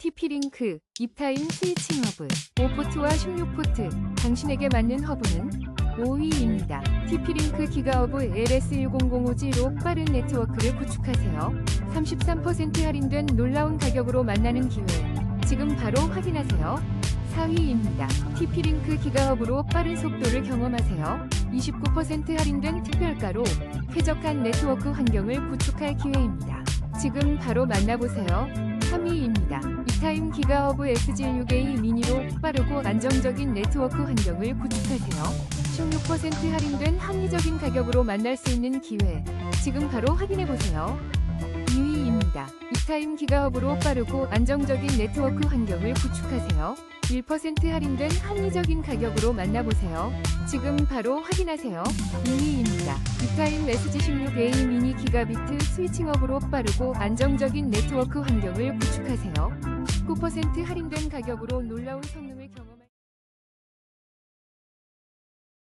TP링크, 입타임 스위칭 허브, 5포트와 16포트, 당신에게 맞는 허브는 5위입니다. TP링크 기가허브 LS1005G로 빠른 네트워크를 구축하세요. 33% 할인된 놀라운 가격으로 만나는 기회. 지금 바로 확인하세요. 4위입니다. TP링크 기가허브로 빠른 속도를 경험하세요. 29% 할인된 특별가로 쾌적한 네트워크 환경을 구축할 기회입니다. 지금 바로 만나보세요. 3위입니다. 이타임 기가허브 SG16A 미니로 빠르고 안정적인 네트워크 환경을 구축하세요. 16% 할인된 합리적인 가격으로 만날 수 있는 기회. 지금 바로 확인해보세요. 2위입니다. 이타임 기가허브로 빠르고 안정적인 네트워크 환경을 구축하세요. 1% 할인된 합리적인 가격으로 만나보세요. 지금 바로 확인하세요. 2위입니다. 이타임 SG16A 미니 기가비트 스위칭업으로 빠르고 안정적인 네트워크 환경을 구축하세요. 19% 할인된 가격으로 놀라운 성능을 경험